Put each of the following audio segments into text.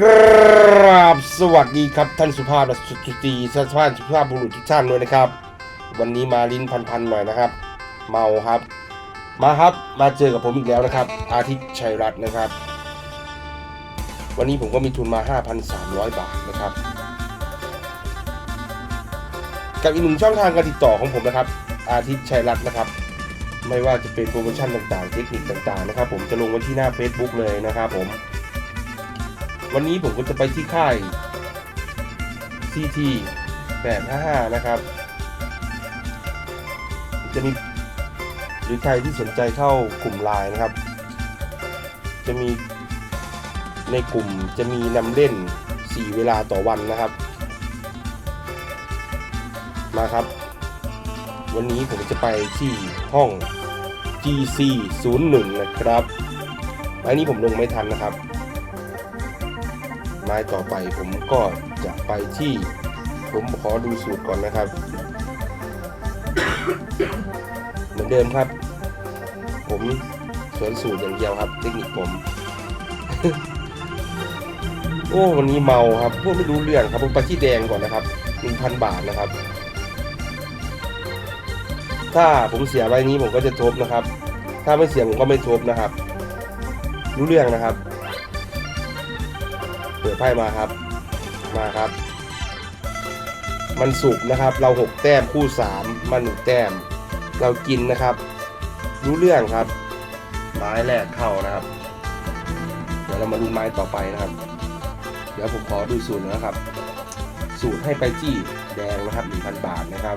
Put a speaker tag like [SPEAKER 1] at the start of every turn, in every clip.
[SPEAKER 1] กราบสวัสดีครับท่านสุภาพสุตรีสุภาพสุภาพบุรุษทุกท่านด้วยนะครับ วันนี้มาลิ้นพันๆหน่อยนะครับ เมาครับ มาครับมาเจอกับผมอีกแล้วนะครับ อาทิตย์ชัยรัตน์นะครับ วันนี้ผมก็มีทุนมา 5,300 บาทนะครับ กับอีกหนึ่งช่องทางการติดต่อของผมนะครับ อาทิตย์ชัยรัตน์นะครับ ไม่ว่าจะเป็นโปรโมชั่นต่างๆ เทคนิคต่างๆนะครับ ผมจะลงไว้ที่หน้า Facebook เลยนะครับผม วันนี้ผมก็จะไปที่ค่าย CT 855 นะครับ จะมีหรือใครที่สนใจเข้ากลุ่มไลน์นะครับ จะมีในกลุ่มจะมีนำเล่น 4 เวลาต่อวันนะครับ มาครับ วันนี้ผมจะไปที่ห้อง GC 01 นะครับอันนี้ผมลงไม่ทันนะครับ ไม้ต่อไป ผมก็จะไปที่ผมขอดูสูตรก่อนนะครับ เหมือนเดิมครับ ผมสวนสูตรอย่างเดียวครับ เทคนิคผม โอ้วันนี้เมาครับพวกไม่รู้เรื่องครับผมไปที่แดงก่อนนะครับ1,000บาทนะครับ ถ้าผมเสียใบนี้ผมก็จะทบนะครับ ถ้าไม่เสียผมก็ไม่ทบนะครับ รู้เรื่องนะครับ เปิดไพ่มาครับ มาครับ มันสุกนะครับ เราหกแต้มคู่สามมันหนึ่งแต้ม เรากินนะครับ รู้เรื่องครับ ไม้แรกเข้านะครับ เดี๋ยวเรามาลุ้นไม้ต่อไปนะครับ เดี๋ยวผมขอดูสูตรนะครับ สูตรให้ไปจี้แดงนะครับ1,000บาทนะครับ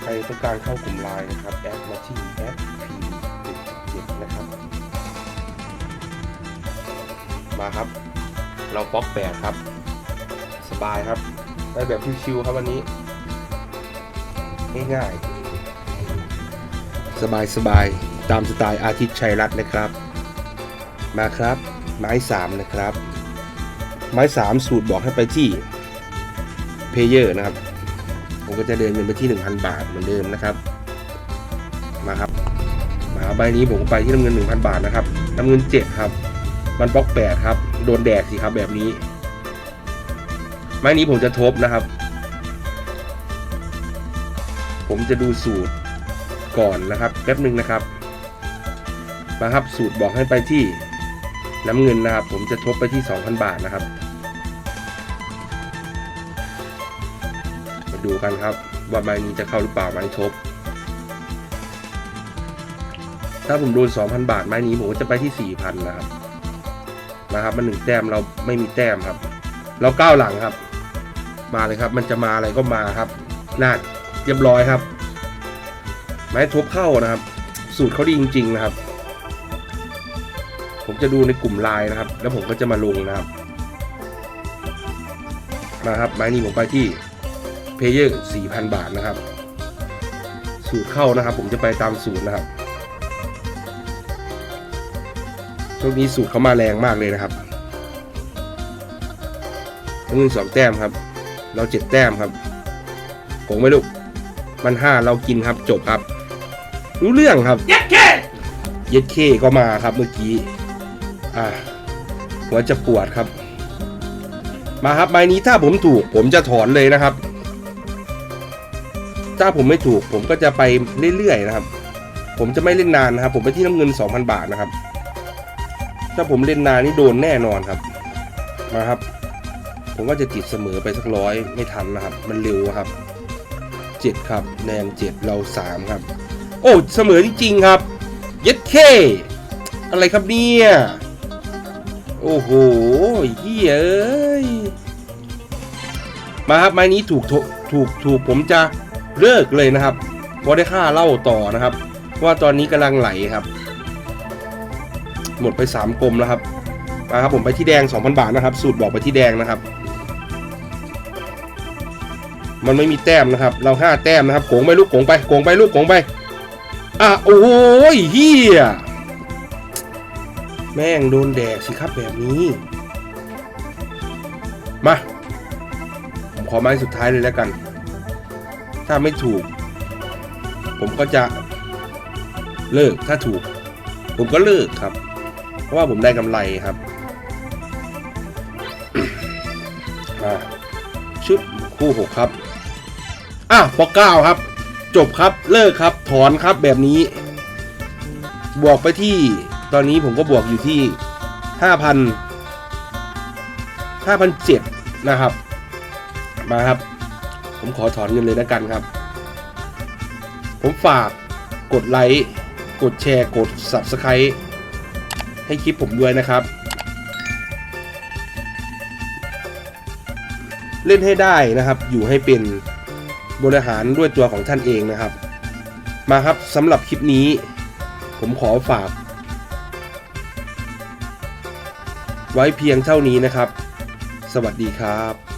[SPEAKER 1] ใครต้องการเข้ากลุ่มไลน์นะครับ แอดมาที่แอดพีเจ็ดนะครับ มาครับ เราป๊อกแปดครับ สบายครับ ได้แบบชิวๆครับวันนี้ ง่ายๆ สบายๆ ตามสไตล์อาทิตย์ชัยรัตน์นะครับ มาครับ ไม้สามนะครับ ไม้สามสูตรบอกให้ไปที่เพเยอร์นะครับ ผมก็จะเดินเงินไปที่ 1,000 บาทเหมือนเดิมนะครับ มาครับ มาใบนี้ผมไปที่น้ำเงิน 1,000 บาทนะครับน้ำเงิน 7 ครับ มันบล็อก8ครับ โดนแดดสิครับแบบนี้ ไม้นี้ผมจะทบนะครับ ผมจะดูสูตรก่อนนะครับแป๊บหนึ่งนะครับมาครับสูตรบอกให้ไปที่น้ำเงินนะครับ ผมจะทบไปที่ 2,000 บาทนะครับ มาดูกันครับ ว่าใบนี้จะเข้าหรือเปล่าไม้ทบ ถ้าผมโดน2,000 บาทไม้นี้ผมก็จะไปที่ 4,000 นะครับ นะครับ มันหนึ่งแต้มเราไม่มีแต้มครับ เราก้าวหลังครับ มาเลยครับ มันจะมาอะไรก็มาครับนาเรียบร้อยครับ ไม้ทบเข้านะครับ สูตรเขาดีจริง ๆ นะครับ ผมจะดูในกลุ่มไลน์นะครับ แล้วผมก็จะมาลงนะครับมาครับไม้นี้ผมไปที่เพเยอร์4,000 บาทนะครับ สูตรเข้านะครับ ผมจะไปตามสูตรนะครับ ช่วงนี้สูตรเขามาแรงมากเลยนะครับน้ำเงินสองแต้มครับ เราเจ็ดแต้มครับโกงไหมลูกมันห้าเรากินครับจบครับ รู้เรื่องครับ
[SPEAKER 2] เย็ดเค
[SPEAKER 1] เย็ดเคก็มาครับเมื่อกี้ อ่าหัวจะปวดครับ มาครับใบนี้ถ้าผมถูกผมจะถอนเลยนะครับ ถ้าผมไม่ถูกผมก็จะไปเรื่อยๆนะครับ ผมจะไม่เล่นนานนะครับ ผมไปที่น้ำเงิน 2,000 บาทนะครับ ถ้าผมเล่นนานนี่โดนแน่นอนครับ มาครับ ผมก็จะติดเสมอไปสักร้อยไม่ทันนะครับ มันเร็วครับเจ็ดครับแนนเจ็ดเราสามครับ โอ้เสมอจริงๆครับเย็ดเคอะไรครับเนี่ยโอ้โหเฮียเอ้ยมาครับไม้นี้ถูกถูกถูกผมจะเลิกเลยนะครับเพราได้ค่าเล่าต่อนะครับ ว่าตอนนี้กำลังไหลครับ หมดไปสามกลมแล้วครับมาครับผมไปที่แดง 2,000 บาทนะครับ สูตรบอกไปที่แดงนะครับ มันไม่มีแต้มนะครับ เราห้าแต้มนะครับโกงไปลูกโกงไปโกงไปลูกโกงไปอะโอ้ยเฮียแม่งโดนแดกสิครับแบบนี้ มาผมขอไม้สุดท้ายเลยแล้วกัน ถ้าไม่ถูก ผมก็จะเลิกถ้าถูก ผมก็เลิกครับ เพราะว่าผมได้กำไรครับชุดคู่หกครับอะปอเก้าครับ จบครับเลิกครับ ถอนครับแบบนี้ บวกไปที่ตอนนี้ผมก็บวกอยู่ที่ห้าพันห้าพันเจ็ดนะครับ มาครับ ผมขอถอนเงินเลยแล้วกันครับ ผมฝากกดไลค์ กดแชร์ กด Subscribe ให้คลิปผมด้วยนะครับ เล่นให้ได้นะครับ อยู่ให้เป็นบริหารด้วยตัวของท่านเองนะครับ มาครับสำหรับคลิปนี้ ผมขอฝาก ไว้เพียงเท่านี้นะครับ สวัสดีครับ